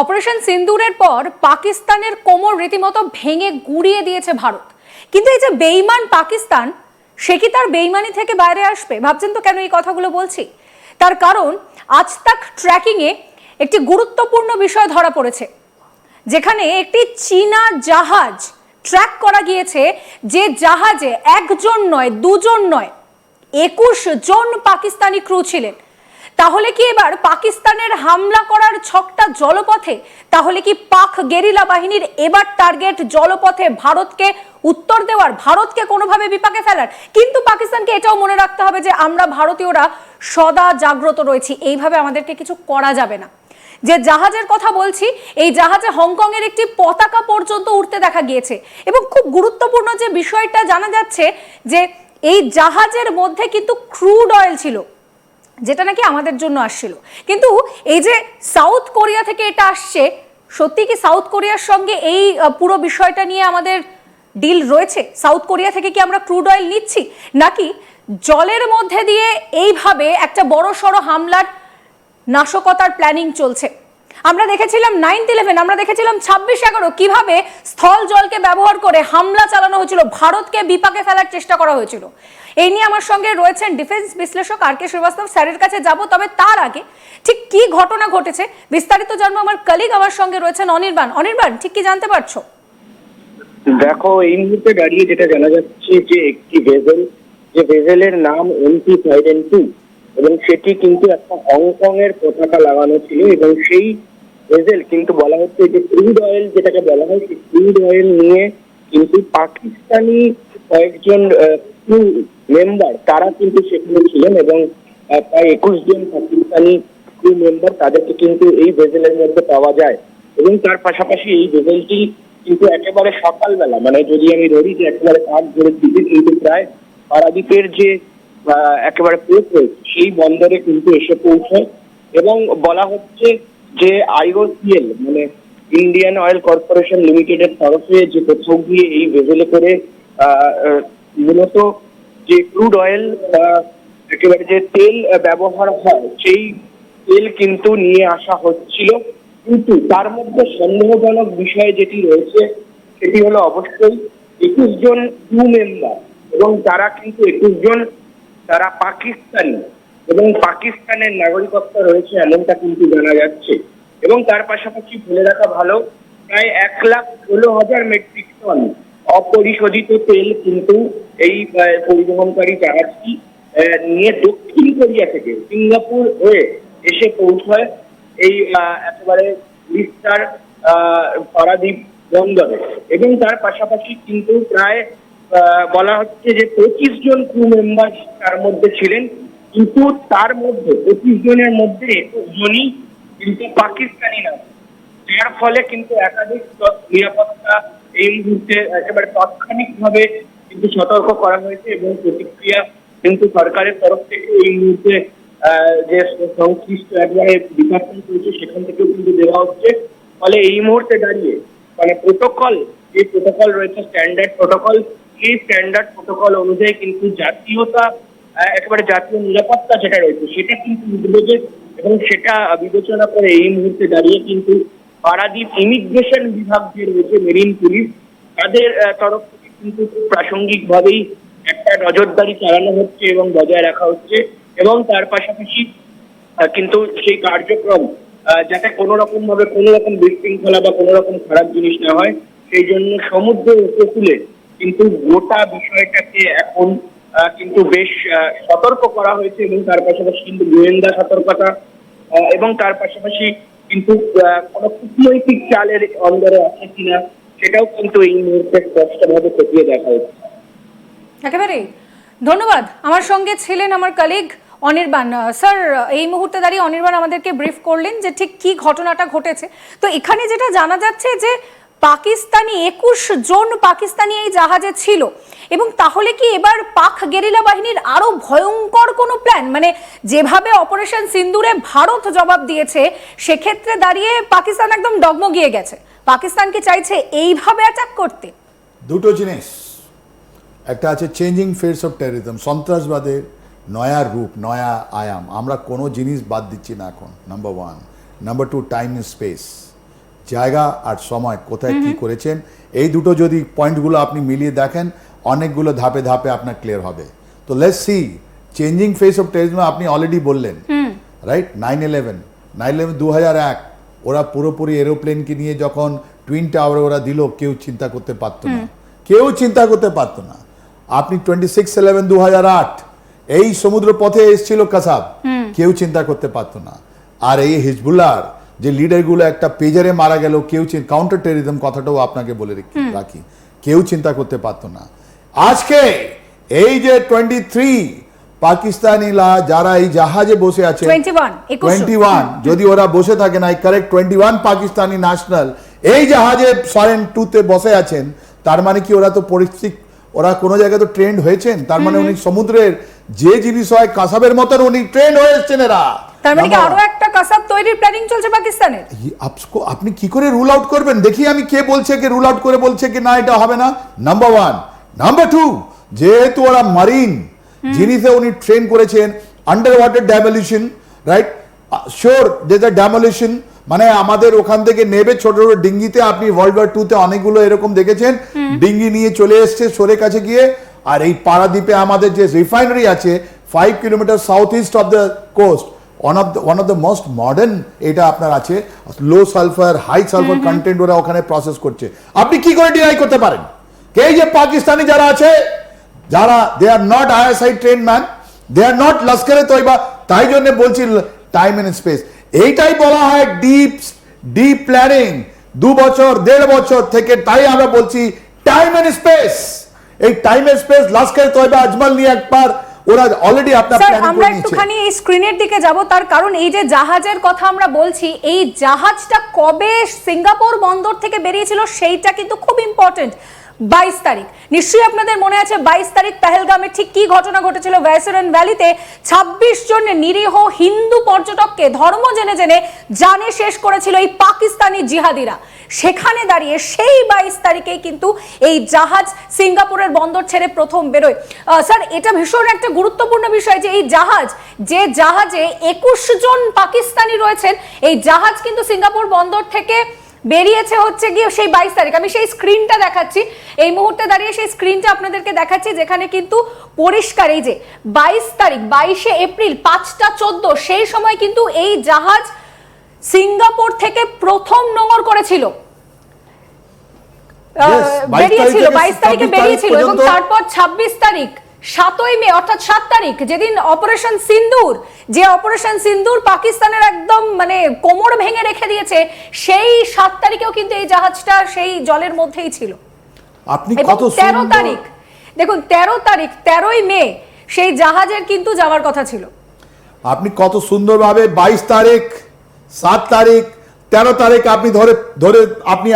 Operation সিন্দুরের পর পাকিস্তানের কোমর রীতিমতো ভেঙে গুড়িয়ে দিয়েছে ভারত। কিন্তু এই যে বেইমান পাকিস্তান, সে কি তার বেইমানি থেকে বাইরে আসবে? ভাবছেন তো কেন এই কথাগুলো বলছি? তার কারণ, আজ তাক ট্র্যাকিংয়ে একটি গুরুত্বপূর্ণ বিষয় ধরা পড়েছে, যেখানে একটি চীনা জাহাজ ট্র্যাক করা গিয়েছে যে জাহাজে একজন নয়, দুজন নয়, একুশ জন পাকিস্তানি ক্রু ছিলেন। তাহলে কি এবার পাকিস্তানের হামলা করার ছকটা জলপথে? তাহলে কি পাক গেরিলা বাহিনীর এবার টার্গেট জলপথে ভারতকে উত্তর দেওয়ার, ভারতকে কোনোভাবে বিপাকে ফেলার? কিন্তু পাকিস্তানকে এটাও মনে রাখতে হবে যে আমরা ভারতীয়রা সদা জাগ্রত রয়েছি। এইভাবে আমাদেরকে কিছু করা যাবে না। যে জাহাজের কথা বলছি, এই জাহাজে হংকং এর একটি পতাকা পর্যন্ত উঠতে দেখা গিয়েছে। এবং খুব গুরুত্বপূর্ণ যে বিষয়টা জানা যাচ্ছে যে এই জাহাজের মধ্যে কিন্তু ক্রুড অয়েল ছিল। যেটা নাকি আমাদের জন্য আসছিল। কিন্তু এই যে সাউথ কোরিয়া থেকে এটা আসছে, সত্যি কি সাউথ কোরিয়ার সঙ্গে এই পুরো বিষয়টা নিয়ে আমাদের ডিল রয়েছে? সাউথ কোরিয়া থেকে কি আমরা ক্রুড অয়েল নিচ্ছি? নাকি জলের মধ্যে দিয়ে এইভাবে একটা বড় সড়ো হামলার নাশকতার প্ল্যানিং চলছে? আমরা দেখেছিলাম নাইনথ ইলেভেন আমরা দেখেছিলাম ছাব্বিশ এগারো, কীভাবে স্থল জলকে ব্যবহার করে হামলা চালানো হয়েছিল, ভারতকে বিপাকে ফেলার চেষ্টা করা হয়েছিল। এই নিয়ে আমার সঙ্গে রয়েছেন ডিফেন্স বিশ্লেষক আর কে শ্রীবাস্তব স্যারের কাছে যাব, তবে তার আগে ঠিক কি ঘটনা ঘটেছে, বিস্তারিত জানব আমার কলিগ আমার সঙ্গে রয়েছেন অনির্বাণ। অনির্বাণ, ঠিক কি জানতে পারছ? দেখো, এই মুহূর্তে দাঁড়িয়ে যেটা জানা যাচ্ছে যে একটি ভেজেল যে ভেজেলের নাম এমটি সাইডেন টু এবং সেটি কিন্তু একটা হংকং এর পতাকা লাগানো ছিল, এবং সেই ভেজেল কিন্তু বলা হচ্ছে যে ক্রুড অয়েল যেটাকে বলা হয়, সেই ক্রুড অয়েল নিয়ে কিন্তু পাকিস্তানি কয়েকজন মেম্বার তারা কিন্তু সেখানে ছিলেন এবং প্রায় একুশ জন পাকিস্তানি ক্রু মেম্বার তাদেরকে কিন্তু এই ভেজেলের মধ্যে পাওয়া যায়। এবং তার পাশাপাশি এই ভেজেলটি কিন্তু একেবারে সকালবেলা মানে যদি আমি ধরি যে একেবারে পাঁচ ভোরের দিকে কিন্তু প্রায় পারাদ্বীপের যে একেবারে পোর্ট রয়েছে সেই বন্দরে কিন্তু এসে পৌঁছায়। এবং বলা হচ্ছে যে আইওসিএল মানে ইন্ডিয়ান অয়েল কর্পোরেশন লিমিটেডের তরফে যে কোথাও গিয়ে এই ভেজেলে করে মূলত যে ক্রুড অয়েল একেবারে যে তেল ব্যবহার হয়, সেই তেল কিন্তু নিয়ে আসা হচ্ছিল। কিন্তু তার মধ্যে সন্দেহজনক বিষয় যেটি রয়েছে, সেটি হলো অবশ্যই একুশ জন ক্রু মেম্বার এবং তারা কিন্তু একুশ জন, তারা পাকিস্তানি। এবং পাকিস্তানের নাগরিকত্ব রয়েছে এমনটা কিন্তু জানা যাচ্ছে। এবং তার পাশাপাশি বলে রাখা ভালো, প্রায় এক লাখ ষোলো হাজার মেট্রিক টন অপরিশোধিত তেল কিন্তু এই পরিবহনকারী জাহাজটি নিয়ে দক্ষিণ কোরিয়া থেকে সিঙ্গাপুর হয়ে এসে পৌঁছায় এই একেবারে উড়িষ্যার পারাদ্বীপ বন্দরে। এবং তার পাশাপাশি কিন্তু প্রায় বলা হচ্ছে যে পঁচিশ জন ক্রু মেম্বার তার মধ্যে ছিলেন। কিন্তু তার মধ্যে, পঁচিশ জনের মধ্যে জনই কিন্তু পাকিস্তানি না। যার ফলে কিন্তু একাধিক নিরাপত্তা এই মুহূর্তে একেবারে তাৎক্ষণিকভাবে কিন্তু সতর্ক করা হয়েছে এবং প্রতিক্রিয়া কিন্তু সরকারের তরফ থেকে এই মুহূর্তে যে সংশ্লিষ্ট একবারে ডিপার্টমেন্ট রয়েছে, সেখান থেকেও কিন্তু দেওয়া হচ্ছে। ফলে এই মুহূর্তে দাঁড়িয়ে মানে প্রোটোকল যে প্রোটোকল রয়েছে স্ট্যান্ডার্ড প্রোটোকল সেই স্ট্যান্ডার্ড প্রোটোকল অনুযায়ী কিন্তু জাতীয়তা একেবারে জাতীয় নিরাপত্তা যেটা রয়েছে, সেটা কিন্তু উদ্যোগে এবং সেটা বিবেচনা করে এই মুহূর্তে দাঁড়িয়ে কিন্তু পারাদ্বীপ ইমিগ্রেশন বিভাগ যে রয়েছে মেরিন পুলিশ তাদের তরফ থেকে কিন্তু প্রাসঙ্গিকভাবেই একটা নজরদারি চালানো হচ্ছে এবং বজায় রাখা হচ্ছে এবং তার পাশাপাশি কিন্তু সেই কার্যক্রম যাতে কোনো রকম ভাবে কোনো রকম বিশৃঙ্খলা বা কোনো রকম খারাপ জিনিস না হয়, সেই জন্য সমুদ্র উপকূলে কিন্তু গোটা বিষয়টাকে এখন কিন্তু বেশ সতর্ক করা হয়েছে এবং তার পাশাপাশি কিন্তু গোয়েন্দা সতর্কতা এবং তার পাশাপাশি কিন্তু কোনো কূটনৈতিক চালের অন্দরে আছে কিনা, সেটাও কিন্তু এই মুহূর্তে স্পষ্টভাবে খতিয়ে দেখা হচ্ছে। একেবারেই ধন্যবাদ। আমার সঙ্গে ছিলেন আমার কালিগ অনির্বাণ। স্যার এই মুহূর্তে দাঁড়িয়ে অনির্বাণ আমাদেরকে ব্রিফ করলেন যে ঠিক কি ঘটনাটা ঘটেছে। তো এখানে যেটা জানা যাচ্ছে যে পাকিস্তানি একুশ জন পাকিস্তানি এই জাহাজে ছিল। এবং তাহলে কি এবার পাক গেরিলা বাহিনীর আরও ভয়ঙ্কর কোনো প্ল্যান মানে যেভাবে অপারেশন সিন্দুরে ভারত জবাব দিয়েছে, সেক্ষেত্রে দাঁড়িয়ে পাকিস্তান একদম ডগমগিয়ে গেছে। পাকিস্তান কি চাইছে এইভাবে অ্যাটাক করতে? দুটো জিনিস। একটা আছে চেঞ্জিং ফেস অফ টেরিজম সন্ত্রাসবাদের নয়া রূপ, নয়া আয়াম। আমরা কোনো জিনিস বাদ দিচ্ছি না এখন number one number two time space জায়গা আর সময় কোথায় কি করেছেন এই দুটো যদি পয়েন্টগুলো আপনি মিলিয়ে দেখেন অনেকগুলো ধাপে ধাপে আপনার ক্লিয়ার হবে। তো let's see changing face of terrorism আপনি অলরেডি বললেন right nine eleven nine eleven দু হাজার এক ওরা পুরোপুরি এরোপ্লেনকে নিয়ে যখন টুইন টাওয়ারে ওরা দিল কেউ চিন্তা করতে পারতো না। কেউ চিন্তা করতে পারতো না। আপনি টোয়েন্টি সিক্স ইলেভেন দু হাজার আট এই সমুদ্র পথে এসেছিল কাসাব। কেউ চিন্তা করতে পারতো না। আর এই হিজবুল্লাহর যে লিডারগুলো একটা পেজারে মারা গেল কেউ কাউন্টার টেরিজম কথাটাও আপনাকে বলে রাখি কেউ চিন্তা করতে পারতো না। আজকে এই যে টোয়েন্টি থ্রি পাকিস্তানিরা যারা এই জাহাজে বসে আছে 21, 21 টোয়েন্টি ওয়ান যদি ওরা বসে থাকে না correct twenty one Pakistani national এই জাহাজে সরেন টুতে বসে আছেন তার মানে কি ওরা তো পরিস্থিতি ওরা কোনো জায়গায় তো ট্রেন্ড হয়েছেন? তার মানে উনি সমুদ্রের যে জিনিস হয় কাসাবের মতন উনি ট্রেন্ড হয়ে এসছেন এরা। তার মানে কি আরও. একটা কাসাব তৈরির প্ল্যানিং চলছে পাকিস্তানের? আপনি কি করে রুল আউট করবেন? দেখি আমি কে বলছে কি রুল আউট করে বলছে কি না এটা হবে না। নাম্বার ওয়ান নাম্বার টু যেহেতু ওরা মারিন জিনিসে উনি ট্রেন করেছেন under water demolition right sure যেটা ড্যামলিশন মানে আমাদের ওখান থেকে নেবে ছোট ছোট ডিঙ্গিতে আপনি ওয়ার্ল্ড ওয়ার টুতে অনেকগুলো এরকম দেখেছেন ডিঙ্গি নিয়ে চলে এসছে সরে কাছে গিয়ে আর এই পারাদ্বীপে আমাদের যে রিফাইনারি আছে five kilometre south east of the coast one of one of the most modern এটা আপনার আছে। Low sulphur high sulphur content ওরা ওখানে প্রসেস করছে। আপনি কি করে ডিনাই করতে পারেন? কে যে পাকিস্তানি যারা আছে যারা they are not ISI train man they are not Lashkare Taiba তাই জন্য বলছি টাইম এন্ড স্পেস এইটাই বলা হয় ডিপ ডিপ প্ল্যানিং দু বছর দেড় বছর থেকে তাই আমরা বলছি টাইম এন্ড স্পেস এই time and space Lashkare Taiba Ajmal নিয়ে একবার ওরা অলরেডি আপনার স্যার আমরা একটুখানি এই স্ক্রিনের দিকে যাব তার কারণ এই যে জাহাজের কথা আমরা বলছি এই জাহাজটা কবে সিঙ্গাপুর বন্দর থেকে বেরিয়েছিল সেইটা কিন্তু খুব ইম্পর্টেন্ট বাইশ তারিখ। নিশ্চয়ই আপনাদের মনে আছে বাইশ তারিখ পেহেলগামে ঠিক কি ঘটনা ঘটেছিল? ভ্যাসরেন ভ্যালিতে ছাব্বিশ জন নিরীহ হিন্দু পর্যটককে ধর্ম জেনে জেনে জানে শেষ করেছিল এই পাকিস্তানি জিহাদিরা। সেখানে দাঁড়িয়ে সেই বাইশ তারিখেই কিন্তু এই জাহাজ সিঙ্গাপুরের বন্দর ছেড়ে প্রথম বেরোয়। স্যার, এটা ভীষণ একটা গুরুত্বপূর্ণ বিষয় যে এই জাহাজ, যে জাহাজে একুশ জন পাকিস্তানি রয়েছেন, এই জাহাজ কিন্তু সিঙ্গাপুর বন্দর থেকে বেরিয়েছে হচ্ছে গিয়ে সেই বাইশ তারিখ। আমি সেই স্ক্রিনটা দেখাচ্ছি। এই মুহূর্তে দাঁড়িয়ে সেই স্ক্রিনটা আপনাদেরকে দেখাচ্ছি যেখানে কিন্তু পরিষ্কার এই যে বাইশ তারিখ বাইশে এপ্রিল পাঁচটা চোদ্দ সেই সময় কিন্তু এই জাহাজ সিঙ্গাপুর থেকে প্রথম নোঙর করেছিল। আহ, Yes, 22 বেরিয়েছিল বাইশ তারিখে বেরিয়েছিল এবং তারপর ছাব্বিশ তারিখ। সাতই মে অর্থাৎ সাত তারিখ যেদিন অপারেশন সিন্দুর যে অপারেশন সিন্দুর পাকিস্তানের একদম মানে কোমর ভেঙে রেখে দিয়েছে সেই সাত তারিখেও কিন্তু এই জাহাজটা সেই জলের মধ্যেই ছিল। আপনি কত তেরো তারিখ দেখুন তেরো তারিখ তেরোই মে সেই জাহাজের কিন্তু যাওয়ার কথা ছিল। আপনি কত সুন্দরভাবে বাইশ তারিখ সাত তারিখ তেরো তারিখ আপনি ধরে ধরে আপনি